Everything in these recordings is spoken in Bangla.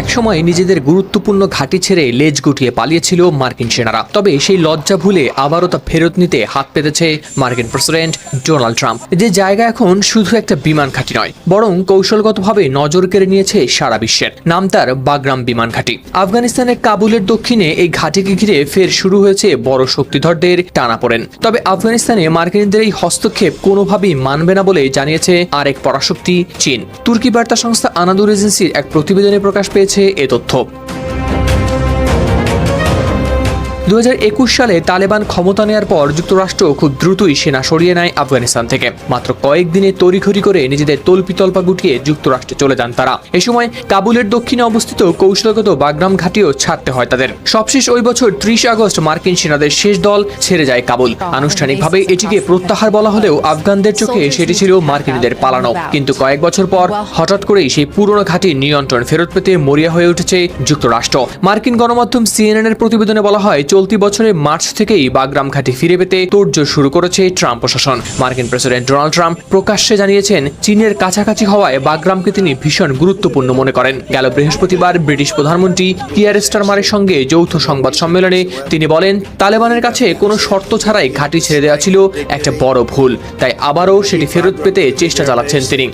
একসময় নিজেদের গুরুত্বপূর্ণ ঘাঁটি ছেড়ে লেজ গুটিয়ে পালিয়েছিল মার্কিন সেনারা। তবে সেই লজ্জা ভুলে আবারও তা ফেরত নিতে হাত পেতেছে মার্কিন প্রেসিডেন্ট ডোনাল্ড ট্রাম্প। যে জায়গা এখন শুধু একটা বিমান ঘাঁটি নয়, বরং কৌশলগতভাবে নজর কেড়ে নিয়েছে সারা বিশ্বের। নাম তার বাগরাম বিমান ঘাঁটি। আফগানিস্তানের কাবুলের দক্ষিণে এই ঘাঁটিকে ঘিরে ফের শুরু হয়েছে বড় শক্তিধরদের টানাপোড়েন তবে আফগানিস্তানে মার্কিনদের এই হস্তক্ষেপ কোনোভাবেই মানবে না বলে জানিয়েছে আরেক পরাশক্তি চীন। তুর্কি বার্তা সংস্থা আনাদুর এজেন্সির এক প্রতিবেদনে প্রকাশ পেয়েছে এ তথ্য। দু হাজার একুশ সালে তালেবান ক্ষমতা নেয়ার পর যুক্তরাষ্ট্র খুব দ্রুতই সেনা সরিয়ে নেয় আফগানিস্তান থেকে। মাত্র কয়েকদিনে তড়িঘড়ি করে নিজেদের তল্পিতল্পা গুটিয়ে যুক্তরাষ্ট্রে চলে যান তারা। এ সময় কাবুলের দক্ষিণে অবস্থিত কৌশলগত বাগরাম ঘাটিও ছাড়তে হয় তাদের। সবশেষ ওই বছর ত্রিশ আগস্ট মার্কিন সেনাদের শেষ দল ছেড়ে যায় কাবুল। আনুষ্ঠানিকভাবে এটিকে প্রত্যাহার বলা হলেও আফগানদের চোখে সেটি ছিল মার্কিনদের পালানো। কিন্তু কয়েক বছর পর হঠাৎ করেই সেই পুরনো ঘাটির নিয়ন্ত্রণ ফেরত পেতে মরিয়া হয়ে উঠেছে যুক্তরাষ্ট্র। মার্কিন গণমাধ্যম সিএনএন এর প্রতিবেদনে বলা হয় চলতি বছরের মার্চ থেকেই বাগরাম ঘাটি ফিরে পেতে তোড়জোড় শুরু করেছে ট্রাম্প প্রশাসন। মার্কিন প্রেসিডেন্ট ডোনাল্ড ট্রাম্প প্রকাশ্যে জানিয়েছেন চীনের কাছাকাছি হওয়ায় বাগরামকে তিনি ভীষণ গুরুত্বপূর্ণ মনে করেন। গেল বৃহস্পতিবার ব্রিটিশ প্রধানমন্ত্রী কিয়ার স্টারমারের সঙ্গে যৌথ সংবাদ সম্মেলনে তিনি বলেন তালেবানের কাছে কোনো শর্ত ছাড়াই ঘাটি ছেড়ে দেওয়া ছিল একটা বড় ভুল তাই আবারও সেটি ফেরত পেতে চেষ্টা চালাচ্ছেন তিনি.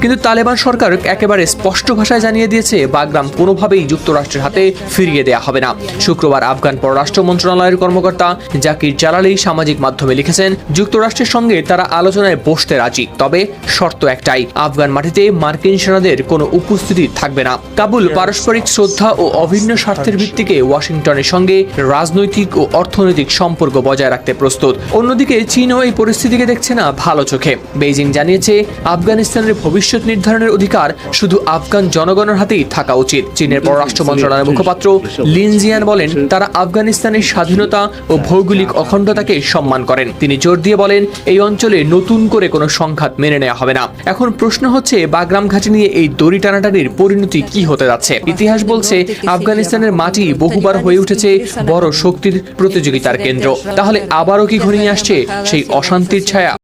কিন্তু তালেবান সরকার একেবারে স্পষ্ট ভাষায় জানিয়ে দিয়েছে বাগরাম কোনোভাবেই যুক্তরাষ্ট্রের হাতে ফিরিয়ে দেয়া হবে না। শুক্রবার আফগান পররাষ্ট্র মন্ত্রণালয়ের কর্মকর্তা জাকির জালালি সামাজিক মাধ্যমে লিখেছেন, যুক্তরাষ্ট্রের সঙ্গে তারা আলোচনায় বসতে রাজি, তবে শর্ত একটাই, আফগান মাটিতে মার্কিন সেনাদের কোনো উপস্থিতি থাকবে না। কাবুল পারস্পরিক শ্রদ্ধা ও অভিন্ন স্বার্থের ভিত্তিকে ওয়াশিংটনের সঙ্গে রাজনৈতিক ও অর্থনৈতিক সম্পর্ক বজায় রাখতে প্রস্তুত। অন্যদিকে চীনও এই পরিস্থিতিকে দেখছে না ভালো চোখে। বেইজিং জানিয়েছে, আফগানিস্তানের ভবিষ্যৎ নির্ধারণের অধিকার শুধু আফগান জনগণের হাতেই থাকা উচিত। চীনের পররাষ্ট্র মন্ত্রণালয়ের মুখপাত্র লিনজিয়ান বলেন তারা আফগানিস্তানের স্বাধীনতা ও ভৌগোলিক অখণ্ডতাকে সম্মান করেন। তিনি জোর দিয়ে বলেন এই অঞ্চলে নতুন করে কোনো সংঘাত মেনে নেওয়া হবে না। এখন প্রশ্ন হচ্ছে বাগরাম ঘাটি নিয়ে এই দড়ি টানাটানির পরিণতি কি হতে যাচ্ছে? ইতিহাস বলছে আফগানিস্তানের মাটি বহুবার হয়ে উঠেছে বড় শক্তির প্রতিযোগিতার কেন্দ্র। তাহলে আবারও কি ঘনিয়ে আসছে সেই অশান্তির ছায়া?